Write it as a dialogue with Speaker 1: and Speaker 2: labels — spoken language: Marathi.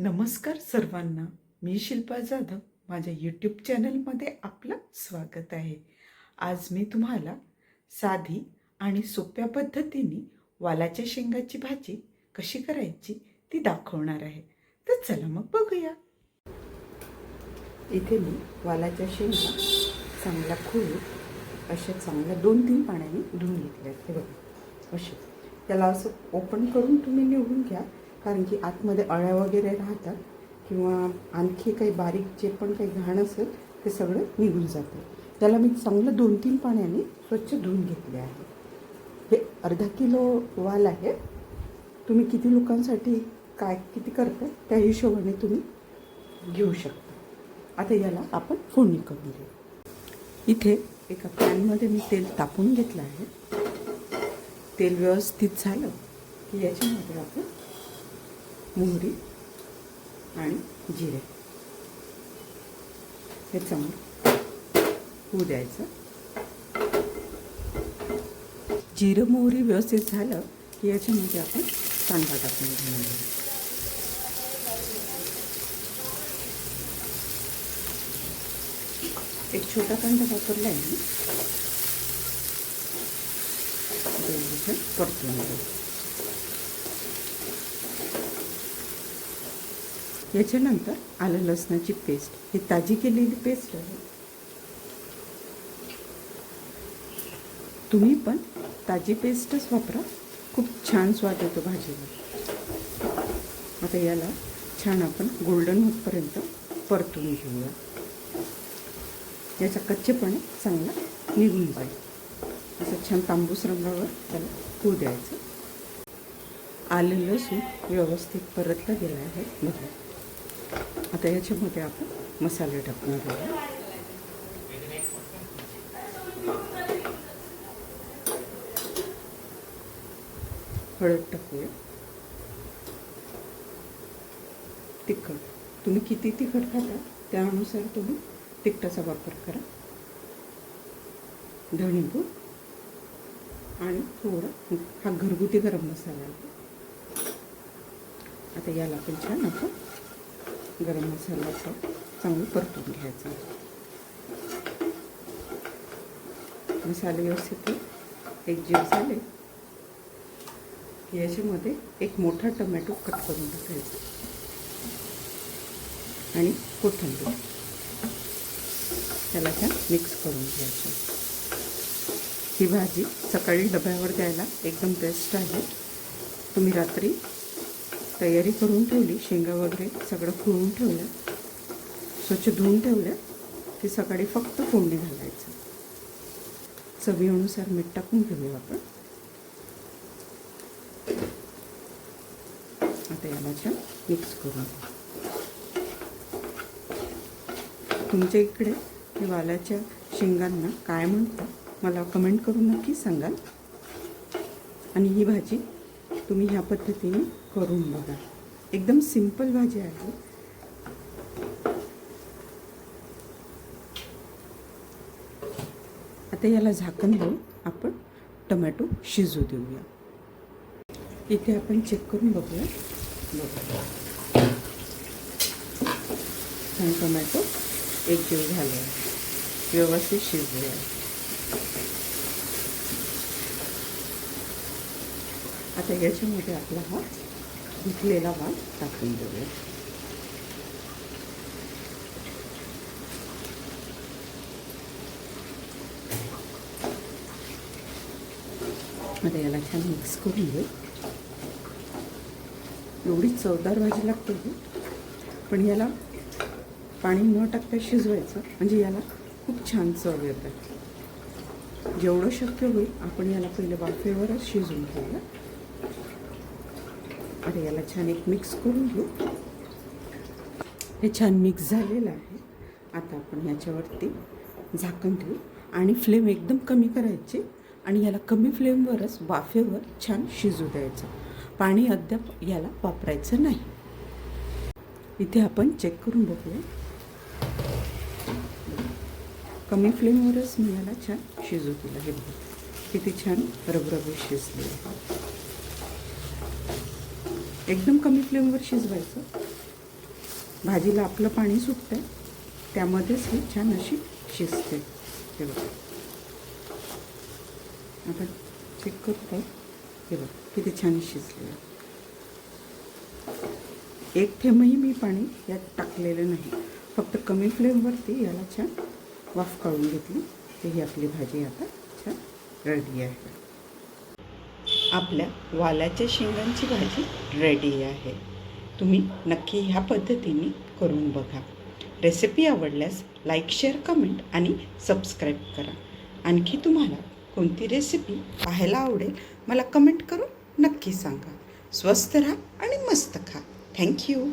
Speaker 1: नमस्कार सर्वांना. मी शिल्पा जाधव. माझ्या यूट्यूब चॅनलमध्ये आपलं स्वागत आहे. आज मी तुम्हाला साधी आणि सोप्या पद्धतीने वालाच्या शेंगाची भाजी कशी करायची ती दाखवणार आहे. तर चला मग बघूया. इथे मी वालाच्या शेंगा चांगला खोलू अशा चांगल्या दोन तीन पाण्याने धुवून घेतल्या हे बघा असे त्याला असं ओपन करून तुम्ही निवडून घ्या. कारण की आतमध्ये अळ्या वगैरे राहतात किंवा आणखी काही बारीक जे पण काही घाण असेल ते सगळं निघून जातं. त्याला मी चांगलं दोन तीन पाण्याने स्वच्छ धुवून घेतले आहे. हे अर्धा किलो वाल आहे. तुम्ही किती लोकांसाठी काय किती करता त्या हिशोबाने तुम्ही घेऊ शकता. आता याला आपण फोडणी करून घेऊ इथे एका पॅनमध्ये मी तेल तापून घेतलं आहे. तेल व्यवस्थित झालं की याच्यामध्ये आपण मोहरी आणि जिरे. हे चांगलं होऊ द्यायचं. जिरं मोहरी व्यवस्थित झालं की याच्यामध्ये आपण कांदा टाकून घेणार एक छोटा कांदा वापरला आहे ना परतून याच्यानंतर आलं लसणाची पेस्ट. ही ताजी केलेली पेस्ट आहे. तुम्ही पण ताजी पेस्टच वापरा. खूप छान स्वाद येतो भाजीला. आता याला छान आपण गोल्डन होतपर्यंत परतून घेऊया. याचा कच्चेपणे चांगला निघून जाईल. असं छान तांबूस रंगावर त्याला होऊ द्यायचं. आलं लसूण व्यवस्थित परतलं गेलं आहे. बघा. आता याच्यामध्ये आपण मसाले टाकून घेऊया हळद टाकूया. तिखट. तुम्ही किती तिखट खाता त्यानुसार तुम्ही तिखटाचा वापर करा. धणीपूर आणि थोडा हा घरगुती गरम मसाला आहे. आता याला पण छान आपण गरम मसाला असं चांगलं परतून घ्यायचं. मसाले व्यवस्थित एक जीव झाले. की याच्यामध्ये एक मोठा टमॅटो कट करून टाकायचा. आणि कोथिंबीर. त्याला छान मिक्स करून घ्यायचं. ही भाजी सकाळी डब्यावर द्यायला एकदम बेस्ट आहे. तुम्ही रात्री तयारी करून ठेवली शेंगा वगैरे सगळं फुळून ठेवलं स्वच्छ धुवून ठेवलं की सकाळी फक्त फोडणी घालायचं. चवीनुसार मीठ टाकून घेऊया आपण. आता याला छान मिक्स करून. तुमच्या इकडे हे वालाच्या शेंगांना काय म्हणतात मला कमेंट करून नक्की सांगाल. आणि ही भाजी तुम्ही ह्या पद्धतीने करून बघा. एकदम सिंपल भाजी आहे. आता याला झाकण देऊन आपण टमॅटो शिजू देऊया. इथे आपण चेक करून बघूया. छान टोमॅटो एक जीव झाले आहे व्यवस्थित शिजले आहे आता याच्यामध्ये आपला हा धुतलेला वाल टाकून देऊया. आता याला छान मिक्स करून घेऊ. एवढी चवदार भाजी लागते ही पण याला पाणी न टाकता शिजवायचं म्हणजे याला खूप छान चव येतं. जेवढं शक्य होईल आपण याला पहिले वाफेवरच शिजवून घेऊया आता याला छान एक मिक्स करून घेऊ. हे छान मिक्स झालेलं आहे. आता आपण याच्यावरती झाकण ठेवू. आणि फ्लेम एकदम कमी करायची आणि याला कमी फ्लेमवरच वाफेवर छान शिजू द्यायचं. पाणी अद्याप याला वापरायचं नाही. इथे आपण चेक करून बघूया. कमी फ्लेमवरच मी याला छान शिजू दिलं. हे बघा किती छान रबरबी शिजले एकदम कमी फ्लेमवर शिजवायचं. भाजीला आपलं पाणी सुटतं आहे त्यामध्येच ही छान अशी शिजते. हे बघा. आपण चेक करतो हे बघ किती छान शिजले. एक थेंबही मी पाणी यात टाकलेलं नाही. फक्त कमी फ्लेमवरती याला छान वाफ काढून घेतली. तर ही आपली भाजी आता छान रेडी आहे. आपल्या वालाच्या शेंगांची भाजी रेडी आहे. तुम्ही नक्की ह्या पद्धतीने करून बघा. रेसिपी आवडल्यास लाईक शेअर कमेंट आणि सबस्क्राईब करा. आणखी तुम्हाला कोणती रेसिपी पाहायला आवडेल मला कमेंट करून नक्की सांगा. स्वस्त राहा आणि मस्त खा. थँक्यू